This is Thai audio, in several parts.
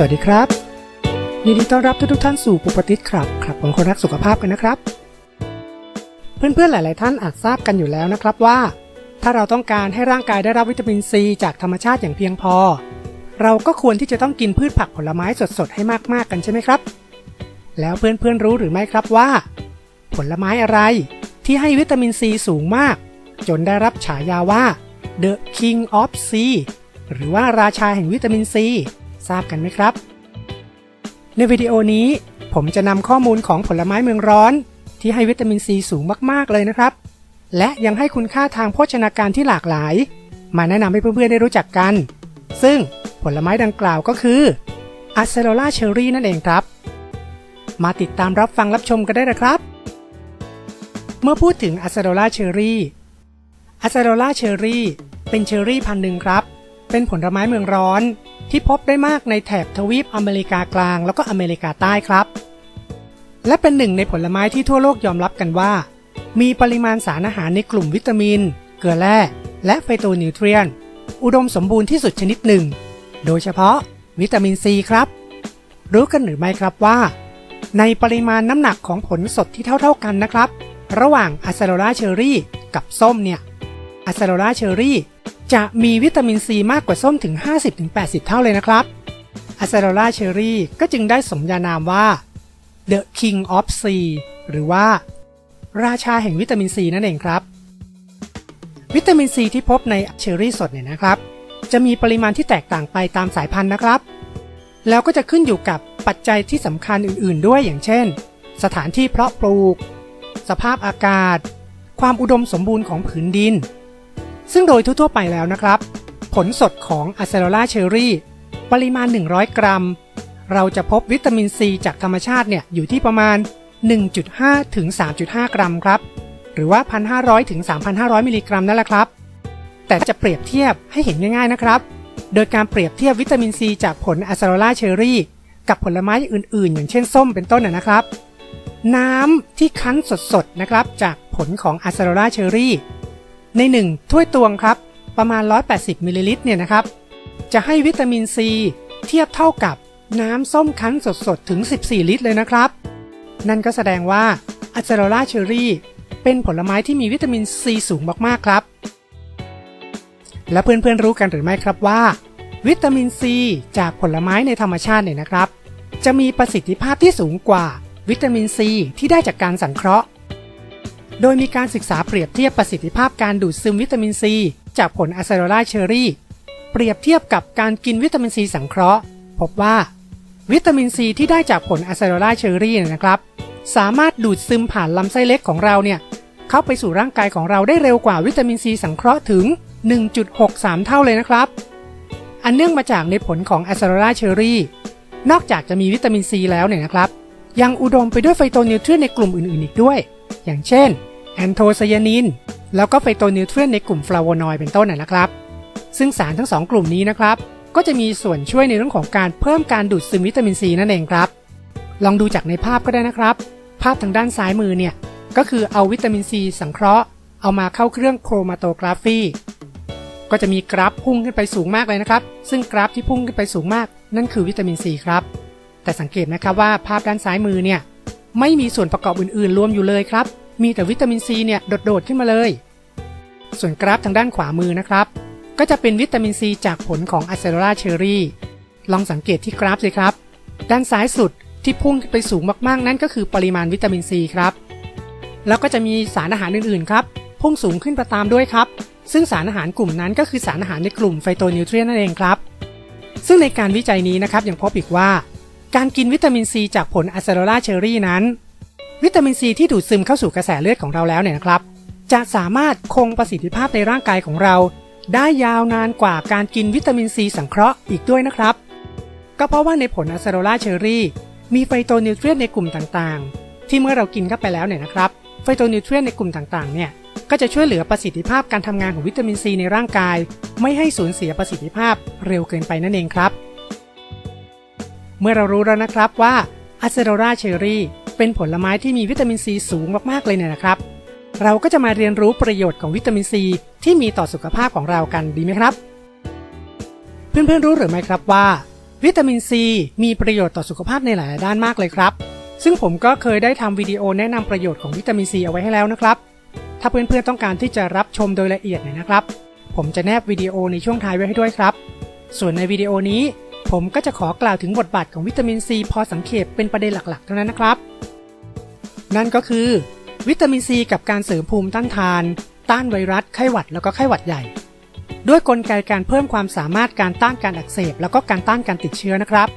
สวัสดีครับยินดีต้อนรับทุกๆท่านสู่ปุปติสครับครับของคนรักสุขภาพกันนะครับ เพื่อนๆหลาย ๆ ท่านอาจทราบกันอยู่แล้วนะครับว่า ถ้าเราต้องการให้ร่างกายได้รับวิตามินซีจากธรรมชาติอย่างเพียงพอ เราก็ควรที่จะต้องกินพืชผักผลไม้สด ๆ ให้มาก ๆ กันใช่ไหมครับ แล้วเพื่อน ๆ รู้หรือไม่ครับว่า ผลไม้อะไรที่ให้วิตามินซีสูงมาก จนได้รับฉายาว่า The King of C หรือว่าราชาแห่งวิตามินซี ทราบกันไหมครับ ในวิดีโอนี้ผมจะนำข้อมูลของผลไม้เมืองร้อน ที่ให้วิตามินซีสูงมากๆเลยนะครับ และยังให้คุณค่าทางโภชนาการที่หลากหลาย มาแนะนำให้เพื่อนๆได้รู้จักกัน ซึ่งผลไม้ดังกล่าวก็คืออะเซโรลาเชอรี่นั่นเองครับ มาติดตามรับฟังรับชมกันได้นะครับ เมื่อพูดถึงอะเซโรลาเชอรี่อะเซโรลาเชอรี่เป็นเชอรี่พันธุ์หนึ่งครับ เป็นผลไม้เมืองร้อน ที่พบได้มากในแถบทวีปอเมริกากลางแล้วก็อเมริกาใต้ครับ และเป็นหนึ่งในผลไม้ที่ทั่วโลกยอมรับกันว่า มีปริมาณสารอาหารในกลุ่มวิตามิน เกลือแร่และไฟโตนิวเทรียน อุดมสมบูรณ์ที่สุดชนิดหนึ่ง โดยเฉพาะวิตามินซีครับ รู้กันหรือไม่ครับว่า ในปริมาณน้ำหนักของผลสดที่เท่าๆกันนะครับ ระหว่างอะเซโรลาเชอรี่กับส้มเนี่ยอะเซโรลาเชอรี่ จะมีวิตามินซีมากกว่าส้มถึง 50-80 เท่าเลยนะครับอะเซโรลาเชอรี่ก็จึงได้สมญานามว่า The King of C หรือว่า ราชาแห่งวิตามินซีนั่นเองครับ วิตามินซีที่พบในเชอรี่สดเนี่ยนะครับ จะมีปริมาณที่แตกต่างไปตามสายพันธุ์นะครับ แล้วก็จะขึ้นอยู่กับปัจจัยที่สำคัญอื่น ๆ ด้วยอย่างเช่น สถานที่เพาะปลูก สภาพอากาศ ความอุดมสมบูรณ์ของผืนดิน ซึ่งโดยทั่วๆไปแล้วนะครับ ผลสดของอะเซโรลาเชอรี่ปริมาณ 100 กรัม เราจะพบวิตามินซีจากธรรมชาติเนี่ยอยู่ที่ประมาณ 1.5 ถึง 3.5 กรัมครับ หรือว่า 1,500 ถึง 3,500 มิลลิกรัมนั่นแหละครับ แต่จะเปรียบเทียบให้เห็นง่ายๆนะครับ โดยการเปรียบเทียบวิตามินซีจากผลอะเซโรลาเชอรี่กับผลไม้อื่นๆ อย่างเช่นส้มเป็นต้นนะครับ น้ำที่คั้นสดๆนะครับจากผลของอะเซโรลาเชอรี่ ใน 1 ถ้วยตวงครับ ประมาณ 180มิลลิลิตรเนี่ยนะครับ จะให้วิตามินซีเทียบเท่ากับน้ำส้มคั้นสดๆ ถึง 14 ลิตรเลยนะครับ นั่นก็แสดงว่าอะเซโรลาเชอรี่เป็นผลไม้ที่มีวิตามินซีสูงมากๆครับ และเพื่อนๆรู้กันหรือไม่ครับว่า วิตามินซีจากผลไม้ในธรรมชาติเนี่ยนะครับ จะมีประสิทธิภาพที่สูงกว่าวิตามินซีที่ได้จากการสังเคราะห์ โดยมีการศึกษาเปรียบเทียบประสิทธิภาพการดูดซึมวิตามินซี จากผลอะเซโรลาเชอรี่ เปรียบเทียบกับการกินวิตามินซีสังเคราะห์ พบว่า วิตามินซีที่ได้จากผลอะเซโรลาเชอรี่นะครับ สามารถดูดซึมผ่านลำไส้เล็กของเราเนี่ยเข้าไปสู่ร่างกายของเราได้เร็วกว่าวิตามินซีสังเคราะห์ถึง 1.63 เท่าเลยนะครับ อันเนื่องมาจากในผลของอะเซโรลาเชอรี่นอกจากจะมีวิตามินซีแล้วเนี่ยนะครับ ยังอุดมไปด้วยไฟโตนิวเทรียนในกลุ่มอื่นๆอีกด้วย อย่างเช่น แอนโทไซยานิน แล้วก็ไฟโตนิวเทรียนในกลุ่มฟลาโวนอยด์เป็นต้นนะครับ ซึ่งสารทั้งสองกลุ่มนี้นะครับ ก็จะมีส่วนช่วยในเรื่องของการเพิ่มการดูดซึมวิตามินซีนั่นเองครับ ลองดูจากในภาพก็ได้นะครับ ภาพทางด้านซ้ายมือเนี่ยก็คือเอาวิตามินซีสังเคราะห์เอามาเข้าเครื่องโครมาโตกราฟีก็จะมีกราฟพุ่งขึ้นไปสูงมากเลยนะครับ ซึ่งกราฟที่พุ่งขึ้นไปสูงมาก นั่นคือวิตามินซีครับ แต่สังเกตนะครับว่าภาพด้านซ้ายมือเนี่ยไม่มีส่วนประกอบอื่นๆ รวมอยู่เลยครับ มีแต่วิตามินซีเนี่ยโดดๆขึ้นมาเลย ส่วนกราฟทางด้านขวามือนะครับ ก็จะเป็นวิตามินซีจากผลของอะเซโรลาเชอรี่ลองสังเกตที่กราฟเลยครับ ด้านซ้ายสุดที่พุ่งไปสูงมากๆ นั่นก็คือปริมาณวิตามินซีครับ แล้วก็จะมีสารอาหารอื่นๆครับพุ่งสูงขึ้นไปตามด้วยครับ ซึ่งสารอาหารกลุ่มนั้นก็คือสารอาหารในกลุ่มไฟโตนิวเทรียนนั่นเองครับ ซึ่งในการวิจัยนี้นะครับยังพบอีกว่า การกินวิตามินซีจากผลอะเซโรลาเชอรี่นั้น วิตามินซีที่ดูดซึมเข้าสู่กระแสเลือดของเราแล้วเนี่ยนะครับ จะสามารถคงประสิทธิภาพในร่างกายของเรา ได้ยาวนานกว่าการกินวิตามินซีสังเคราะห์อีกด้วยนะครับ ก็เพราะว่าในผลอะเซโรลาเชอรี่มีไฟโตนิวเทรียนในกลุ่มต่างๆ ที่เมื่อเรากินเข้าไปแล้วเนี่ยนะครับไฟโตนิวเทรียนในกลุ่มต่างๆเนี่ยก็จะช่วยเหลือประสิทธิภาพการทำงานของวิตามินซีในร่างกาย ไม่ให้สูญเสียประสิทธิภาพเร็วเกินไปนั่นเองครับ เมื่อเรารู้แล้วนะครับว่าอะเซโรลาเชอรี่ เป็นผลไม้ที่มีวิตามินซีสูงมากๆเลยเนี่ยนะครับ เราก็จะมาเรียนรู้ประโยชน์ของวิตามินซีที่มีต่อสุขภาพของเรากันดีไหมครับ เพื่อนๆรู้หรือไม่ครับว่า วิตามินซีมีประโยชน์ต่อสุขภาพในหลายด้านมากเลยครับ ซึ่งผมก็เคยได้ทำวิดีโอแนะนำประโยชน์ของวิตามินซีเอาไว้ให้แล้วนะครับ ถ้าเพื่อนๆต้องการที่จะรับชมโดยละเอียดเนี่ยนะครับ ผมจะแนบวิดีโอในช่วงท้ายไว้ให้ด้วยครับ ส่วนในวิดีโอนี้ ผมก็จะขอกล่าวถึงบทบาทของวิตามินซีพอสังเขปเป็นประเด็นหลักๆ เท่านั้นนะครับ นั่นก็คือ วิตามินซีกับการเสริมภูมิต้านทาน ต้านไวรัสไข้หวัดแล้วก็ไข้หวัดใหญ่ ด้วยกลไกการเพิ่มความสามารถการต้านการอักเสบ แล้วก็การต้านการติดเชื้อนะครับ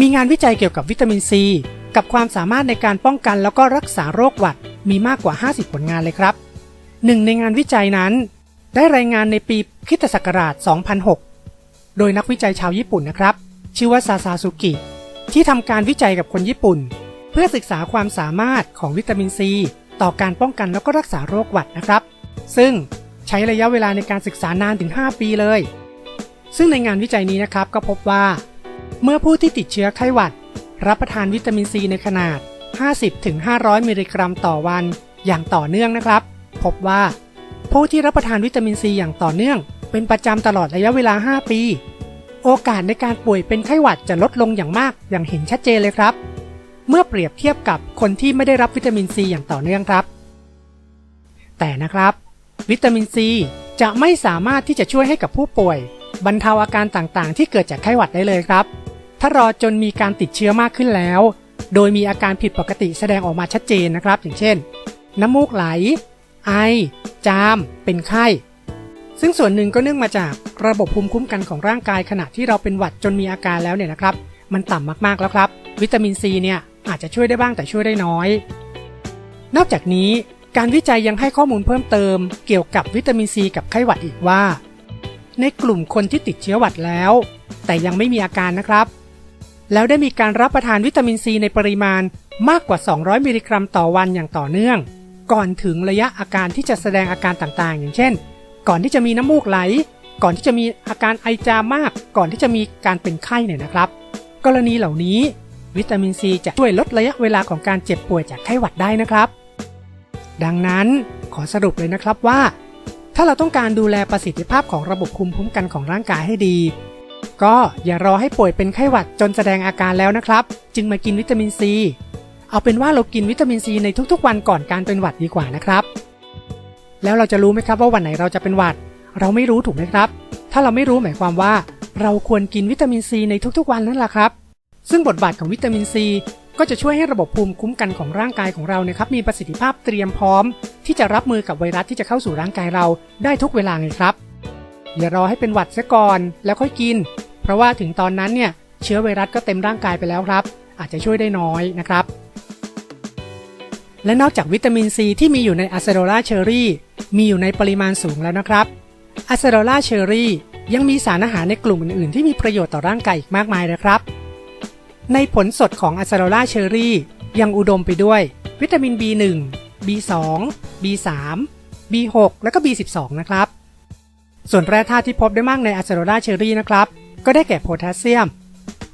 มีงานวิจัยเกี่ยวกับวิตามินซีกับความสามารถในการป้องกันแล้วก็รักษาโรคหวัดมีมากกว่า 50 ผลงานเลยครับหนึ่งในงานวิจัยนั้น ได้รายงานในปีคิตศักราช 2006 โดยนักวิจัยชาวญี่ปุ่นนะครับ ชื่อว่าซาซาสุกิ ที่ทำการวิจัยกับคนญี่ปุ่น เพื่อศึกษาความสามารถของวิตามินซี ต่อการป้องกันแล้วก็รักษาโรคหวัดนะครับ ซึ่งใช้ระยะเวลาในการศึกษานานถึง 5 ปีเลย ซึ่งในงานวิจัยนี้นะครับก็พบว่า เมื่อผู้ที่ติดเชื้อไข้หวัด รับประทานวิตามินซีในขนาด 50-500 มิลลิกรัมต่อวัน อย่างต่อเนื่องนะครับ พบว่าผู้ที่รับประทานวิตามินซีอย่างต่อเนื่อง เป็นประจำตลอดระยะเวลา 5 ปี โอกาสในการป่วยเป็นไข้หวัดจะลดลงอย่างมากอย่างเห็นชัดเจนเลยครับ เมื่อเปรียบเทียบกับคนที่ไม่ได้รับวิตามินซีอย่างต่อเนื่องครับ แต่นะครับ วิตามินซีจะไม่สามารถที่จะช่วยให้กับผู้ป่วย บรรเทาอาการต่างๆ ที่เกิดจากไข้หวัดได้เลยครับ ถ้ารอจนมีการติดเชื้อมากขึ้นแล้ว โดยมีอาการผิดปกติแสดงออกมาชัดเจนนะครับ อย่างเช่น น้ำมูกไหล ไอ จาม เป็นไข้ ซึ่งส่วนหนึ่งก็เนื่องมาจากระบบภูมิคุ้มกันของร่างกายขณะที่เราเป็นหวัดจนมีอาการแล้วเนี่ยนะครับ มันต่ำมากๆแล้วครับ วิตามินซีเนี่ยอาจจะช่วยได้บ้างแต่ช่วยได้น้อย นอกจากนี้การวิจัยยังให้ข้อมูลเพิ่มเติมเกี่ยวกับวิตามินซีกับไข้หวัดอีกว่า ในกลุ่มคนที่ติดเชื้อหวัดแล้ว แต่ยังไม่มีอาการนะครับ แล้วได้มีการรับประทานวิตามินซีในปริมาณมากกว่า 200 มิลลิกรัมต่อวันอย่างต่อเนื่อง ก่อนถึงระยะอาการที่จะแสดงอาการต่างๆ อย่างเช่น ก่อนที่จะมีน้ำมูกไหล ก่อนที่จะมีอาการไอจามมาก ก่อนที่จะมีการเป็นไข้เนี่ยนะครับ กรณีเหล่านี้ วิตามินซีจะช่วยลดระยะเวลาของการเจ็บป่วยจากไข้หวัดได้นะครับ ดังนั้นขอสรุปเลยนะครับว่า ถ้าเราต้องการดูแลประสิทธิภาพของระบบภูมิคุ้มกันของร่างกายให้ดี ก็อย่ารอให้ป่วยเป็นไข้หวัดจนแสดงอาการแล้วนะครับ จึงมากินวิตามินซีเอาเป็นว่าเรากินวิตามินซีในทุกๆ วันก่อนการเป็นหวัดดีกว่านะครับ แล้วเราจะรู้ไหมครับว่าวันไหนเราจะเป็นหวัด เราไม่รู้ถูกไหมครับ ถ้าเราไม่รู้หมายความว่า เราควรกินวิตามินซีในทุกๆวันนั่นแหละครับ ซึ่งบทบาทของวิตามินซีก็จะช่วยให้ระบบภูมิคุ้มกันของร่างกายของเราเนี่ยครับมีประสิทธิภาพเตรียมพร้อม ที่จะรับมือกับไวรัสที่จะเข้าสู่ร่างกายเราได้ทุกเวลาไงครับ อย่ารอให้เป็นหวัดเสียก่อนแล้วค่อยกิน เพราะว่าถึงตอนนั้นเนี่ยเชื้อไวรัสก็เต็มร่างกายไปแล้วครับ อาจจะช่วยได้น้อยนะครับ และนอกจากวิตามินซีที่มีอยู่ในอะเซโรลาเชอรี่ มีอยู่ในปริมาณสูงแล้วนะครับอะเซโรล่าเชอรี่ยังมีสารอาหารในกลุ่มอื่น ๆ ที่มีประโยชน์ต่อร่างกายอีกมากมายนะครับ ในผลสดของอะเซโรล่าเชอรี่ยังอุดมไปด้วย วิตามิน B1 B2 B3 B6 และก็ B12 นะครับ ส่วนแร่ธาตุที่พบได้มากในอะเซโรล่าเชอรี่นะครับ ก็ได้แก่โพแทสเซียม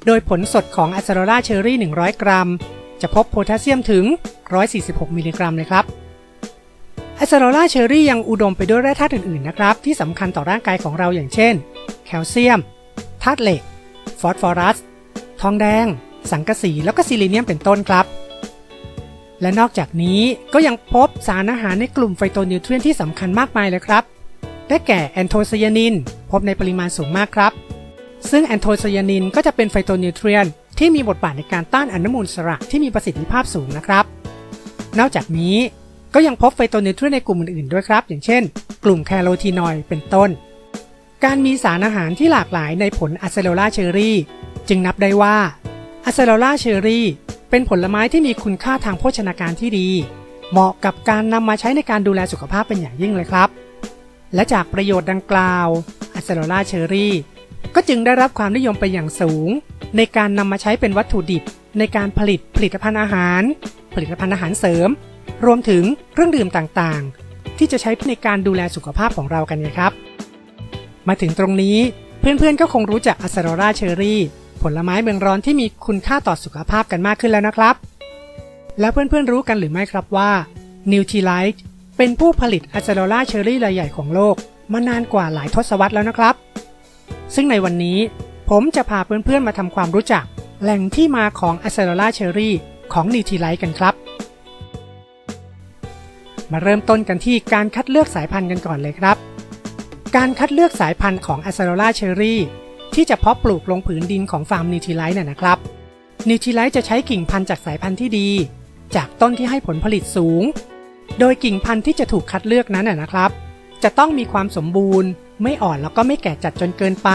โดยผลสดของอะเซโรล่าเชอรี่ 100 กรัม จะพบโพแทสเซียมถึง 146 มิลลิกรัมเลยครับ อะเซโรลาเชอรี่ยังอุดมไปด้วยแร่ธาตุอื่นๆนะครับ ที่สำคัญต่อร่างกายของเราอย่างเช่น แคลเซียมธาตุเหล็ก ฟอสฟอรัส ทองแดง สังกะสีแล้วก็ซิลิเนียมเป็นต้นครับ และนอกจากนี้ก็ยังพบสารอาหารในกลุ่มไฟโตนิวเทรียนที่สำคัญมากมายเลยครับ ได้แก่แอนโทไซยานิน พบในปริมาณสูงมากครับ ซึ่งแอนโทไซยานินก็จะเป็นไฟโตนิวเทรียนที่มีบทบาทในการต้านอนุมูลอิสระที่มีประสิทธิภาพสูงนะครับ นอกจากนี้ ก็ยังพบไฟโตนิวทรีนในกลุ่มอื่นๆด้วยครับ อย่างเช่น กลุ่มแคโรทีนอยด์เป็นต้น การมีสารอาหารที่หลากหลายในผลอะเซโลลาเชอรี่จึงนับได้ว่าอะเซโลลาเชอรี่เป็นผลไม้ที่มีคุณค่าทางโภชนาการที่ดี เหมาะกับการนำมาใช้ในการดูแลสุขภาพเป็นอย่างยิ่งเลยครับ และจากประโยชน์ดังกล่าวอะเซโลลาเชอรี่ก็จึงได้รับความนิยมไปอย่างสูง ในการนำมาใช้เป็นวัตถุดิบ ในการผลิตผลิตภัณฑ์อาหาร ผลิตภัณฑ์อาหารเสริม รวมถึงเครื่องดื่มต่างๆ ที่จะใช้ในการดูแลสุขภาพของเรากันไงครับ มาถึงตรงนี้เพื่อนๆก็คงรู้จักอะเซโรราเชอรี่ ผลไม้เมืองร้อนที่มีคุณค่าต่อสุขภาพกันมากขึ้นแล้วนะครับ แล้วเพื่อนๆรู้กันหรือไม่ครับว่านิวท l ไลท์เป็นผู้ผลิตอะเซโรราเชอรี่รายใหญ่ของโลก มานานกว่าหลายทศวรรษแล้วนะครับ ซึ่งในวันนี้ผมจะพาเพื่อนๆมาทำความรู้จัก แหล่งที่มาของ a c e r o l a cherry ของนิวท l ไลท์กันครับ มาเริ่มต้นกันที่การคัดเลือกสายพันธุ์กันก่อนเลยครับ การคัดเลือกสายพันธุ์ของ a c e r o l a cherry ที่จะเพาะปลูกลงผืนดินของฟาร์มนิวท l ไลท์น่ะนะครับนิวท l ไลท์จะใช้กิ่งพันธุ์จากสายพันธุ์ที่ดี จากต้นที่ให้ผลผลิตสูง โดยกิ่งพันธุ์ที่จะถูกคัดเลือกนั้นน่ะนะครับ จะต้องมีความสมบูรณ์ ไม่อ่อนแล้วก็ไม่แก่จัดจนเกินไป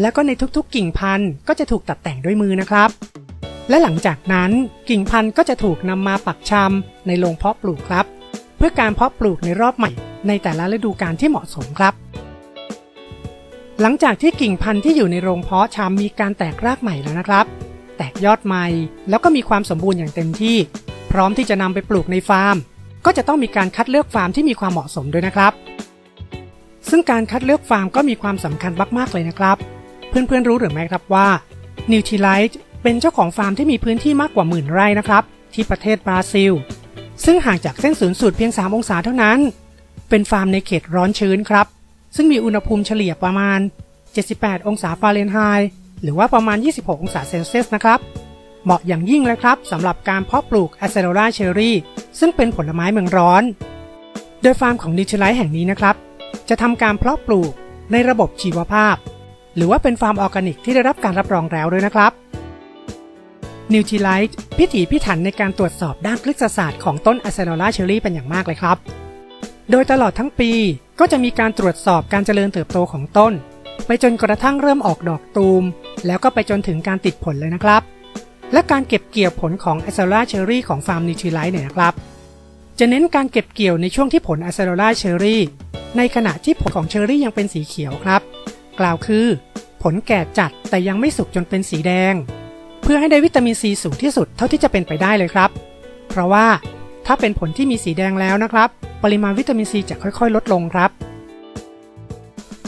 แล้วก็ในทุกๆ กิ่งพันธุ์ก็จะถูกตัดแต่งด้วยมือนะครับ และหลังจากนั้นกิ่งพันธุ์ก็จะถูกนำมาปักชำในโรงเพาะปลูกครับ เพื่อการเพาะปลูกในรอบใหม่ ในแต่ละฤดูกาลที่เหมาะสมครับ หลังจากที่กิ่งพันธุ์ที่อยู่ในโรงเพาะชำมีการแตกรากใหม่แล้วนะครับ แตกยอดใหม่แล้วก็มีความสมบูรณ์อย่างเต็มที่ พร้อมที่จะนำไปปลูกในฟาร์ม ก็จะต้องมีการคัดเลือกฟาร์มที่มีความเหมาะสมด้วยนะครับ ซึ่งการคัดเลือกฟาร์มก็มีความสำคัญมากๆเลยนะครับ เพื่อนๆรู้หรือไม่ครับว่านิวท l ไลท์เป็นเจ้าของฟาร์มที่มีพื้นที่มากกว่าหมื่นไร่นะครับ ที่ประเทศบราซิล ซึ่งห่างจากเส้นศูนย์สูตรเพียง 3 องศาเท่านั้น เป็นฟาร์มในเขตร้อนชื้นครับ ซึ่งมีอุณหภูมิเฉลี่ยประมาณ 78 องศาฟาเรนไฮต์หรือว่าประมาณ 26 องศาเซลเซียสนะครับ เหมาะอย่างยิ่งเลยครับสำหรับการเพาะปลูก a c e r o l a cherry ซึ่งเป็นผลไม้เมืองร้อน โดยฟาร์มของนิวท l ไลท์แห่งนี้นะครับ จะทำการเพาะปลูกในระบบชีวภาพ หรือว่าเป็นฟาร์มออร์แกนิกที่ได้รับการรับรองแล้วด้วยนะครับ นิวท l ไลท์พิถีพิถันในการตรวจสอบด้านพฤกษศาสตร์ของต้น a c e r o l a cherry เป็นอย่างมากเลยครับ โดยตลอดทั้งปีก็จะมีการตรวจสอบการเจริญเติบโตของต้น ไปจนกระทั่งเริ่มออกดอกตูม แล้วก็ไปจนถึงการติดผลเลยนะครับ และการเก็บเกี่ยวผลของ a c e r o l a cherry ของฟาร์มนิวท l ไลท์เนี่ยนะครับ จะเน้นการเก็บเกี่ยวในช่วงที่ผล a c e r o l a cherry ในขณะที่ผลของเชอร์รี่ยังเป็นสีเขียวครับ กล่าวคือ ผลแก่จัดแต่ยังไม่สุกจนเป็นสีแดง เพื่อให้ได้วิตามินซีสูงที่สุดเท่าที่จะเป็นไปได้เลยครับ เพราะว่าถ้าเป็นผลที่มีสีแดงแล้วนะครับ ปริมาณวิตามินซีจะค่อยๆ ลดลงครับ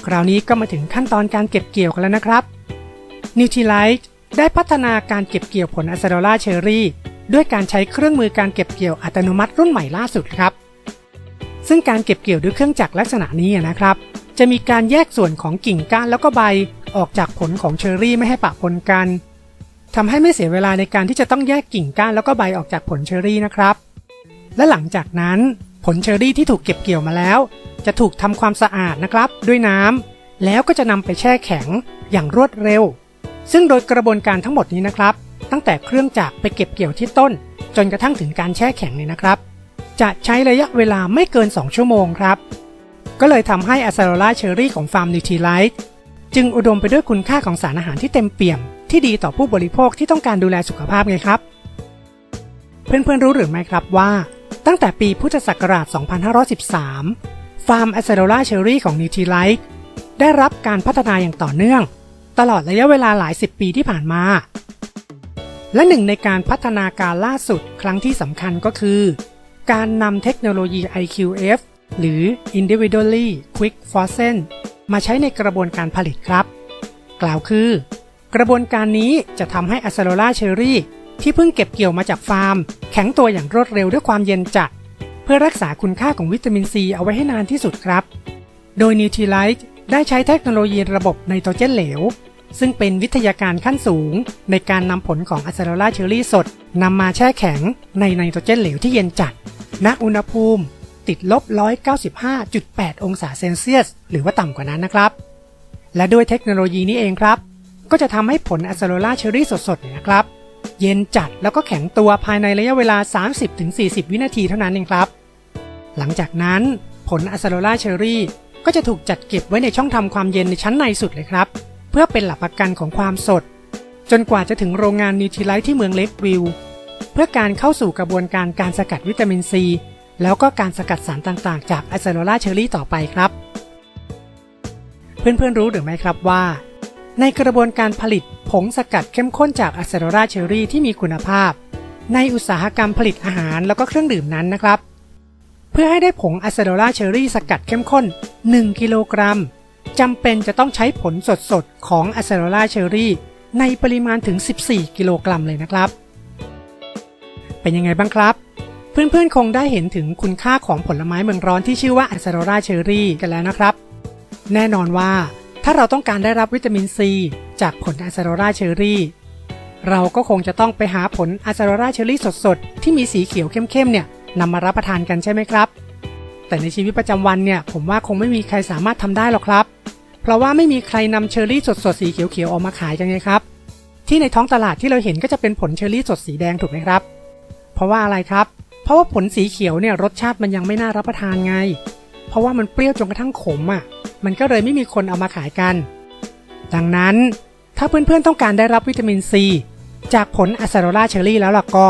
คราวนี้ก็มาถึงขั้นตอนการเก็บเกี่ยวกันแล้วนะครับนิวท l ไลท์ได้พัฒนาการเก็บเกี่ยวผลอะเซโรลาเชอรี่ด้วยการใช้เครื่องมือการเก็บเกี่ยวอัตโนมัติรุ่นใหม่ล่าสุดครับ ซึ่งการเก็บเกี่ยวด้วยเครื่องจักรลักษณะนี้นะครับ จะมีการแยกส่วนของกิ่งก้านแล้วก็ใบออกจากผลของเชอร์รี่ไม่ให้ปะปนกัน ทำให้ไม่เสียเวลาในการที่จะต้องแยกกิ่งก้านแล้วก็ใบออกจากผลเชอรี่นะครับ และหลังจากนั้นผลเชอรี่ที่ถูกเก็บเกี่ยวมาแล้ว จะถูกทำความสะอาดนะครับ ด้วยน้ำแล้วก็จะนำไปแช่แข็งอย่างรวดเร็ว ซึ่งโดยกระบวนการทั้งหมดนี้นะครับ ตั้งแต่เครื่องจักรไปเก็บเกี่ยวที่ต้น จนกระทั่งถึงการแช่แข็งเนี่ยนะครับ จะใช้ระยะเวลาไม่เกิน 2 ชั่วโมงครับ ก็เลยทำให้อะซาโรลาเชอรี่ของฟาร์มนิวท l ไลท์จึงอุดมไปด้วยคุณค่าของสารอาหารที่เต็มเปี่ยม ที่ดีต่อผู้บริโภคที่ต้องการดูแลสุขภาพไงครับ เพื่อนๆรู้หรือไม่ครับว่า ตั้งแต่ปีพุทธศักราช 2513 ฟาร์มแอะซโรล่าเชอรี่ของนิวท l ไลท์ได้รับการพัฒนาอย่างต่อเนื่อง ตลอดระยะเวลาหลายสิบปีที่ผ่านมา และหนึ่งในการพัฒนาการล่าสุดครั้งที่สำคัญก็คือ การนำเทคโนโลยี IQF หรือ Individually Quick Frozen มาใช้ในกระบวนการผลิตครับ กล่าวคือ กระบวนการนี้จะทำให้อะซาโรลาเชอรี่ที่เพิ่งเก็บเกี่ยวมาจากฟาร์ม แข็งตัวอย่างรวดเร็วด้วยความเย็นจัด เพื่อรักษาคุณค่าของวิตามินซีเอาไว้ให้นานที่สุดครับ โดย n u t r i l i t e ได้ใช้เทคโนโลยีระบบไนโตรเจนเหลว ซึ่งเป็นวิทยาการขั้นสูง ในการนำผลของอะซาโรลาเชอรี่สดนำมาแช่แข็งในไนโตรเจนเหลวที่เย็นจัดณอุณหภูมิติดลบ 195.8 องศาเซลเซียส หรือว่าต่ำกว่านั้นนะครับ และด้วยเทคโนโลยีนี้เองครับ ก็จะทำให้ผลอะซาโรล่าเชอรี่สดๆเนี่ยนะครับ เย็นจัดแล้วก็แข็งตัวภายในระยะเวลา 30-40 วินาทีเท่านั้นเองครับ หลังจากนั้นผลอะซาโรล่าเชอรี่ก็จะถูกจัดเก็บไว้ในช่องทำความเย็นในชั้นในสุดเลยครับ เพื่อเป็นหลักประกันของความสด จนกว่าจะถึงโรงงานนิวทริไลท์ที่เมืองเล็กวิลเพื่อการเข้าสู่กระบวนการการสกัดวิตามินซี แล้วก็การสกัดสารต่างๆ จากอะซาโรล่าเชอรี่ต่อไปครับ เพื่อนๆรู้หรือไม่ครับว่า ในกระบวนการผลิตผงสกัดเข้มข้นจากอะซาโราเชอรี่ที่มีคุณภาพ ในอุตสาหกรรมผลิตอาหารแล้วก็เครื่องดื่มนั้นนะครับ เพื่อให้ได้ผงอะซาโราเชอรี่สกัดเข้มข้น 1 กิโลกรัมจำเป็นจะต้องใช้ผลสดๆ ของอะซาโราเชอรี่ในปริมาณถึง 14 กิโลกรัมเลยนะครับ เป็นยังไงบ้างครับ เพื่อนๆ คงได้เห็นถึงคุณค่าของผลไม้เมืองร้อนที่ชื่อว่าอะซาโราเชอรี่กันแล้วนะครับ แน่นอนว่า ถ้าเราต้องการได้รับวิตามินซีจากผลอะซาโรราเชอรี่ เราก็คงจะต้องไปหาผลอะซาโรราเชอรี่สดๆ ที่มีสีเขียวเข้มๆเนี่ยนำมารับประทานกันใช่ไหมครับ แต่ในชีวิตประจำวันเนี่ยผมว่าคงไม่มีใครสามารถทำได้หรอกครับ เพราะว่าไม่มีใครนำเชอรี่สดๆ สีเขียวๆออกมาขายกันไงครับ ที่ในท้องตลาดที่เราเห็นก็จะเป็นผลเชอร์รี่สดสีแดงถูกไหมครับ เพราะว่าอะไรครับ เพราะว่าผลสีเขียวเนี่ยรสชาติมันยังไม่น่ารับประทานไง เพราะว่ามันเปรี้ยวจนกระทั่งขมอะ มันก็เลยไม่มีคนเอามาขายกัน ดังนั้นถ้าเพื่อนๆต้องการได้รับวิตามินซีจากผลอะซาโรราเชอร์รี่แล้วล่ะก็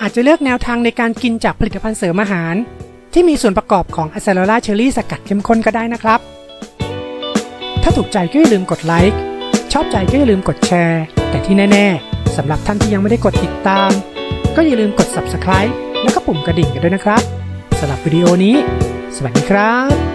อาจจะเลือกแนวทางในการกินจากผลิตภัณฑ์เสริมอาหาร ที่มีส่วนประกอบของอะซาโรราเชอร์รี่สกัดเข้มข้นก็ได้นะครับ ถ้าถูกใจก็อย่าลืมกดไลค์ชอบใจก็อย่าลืมกดแชร์ แต่ที่แน่ๆสำหรับท่านที่ยังไม่ได้กดติดตาม ก็อย่าลืมกด subscribe แล้วก็ปุ่มกระดิ่งกันด้วยนะครับสำหรับวิดีโอนี้ สวัสดีครับ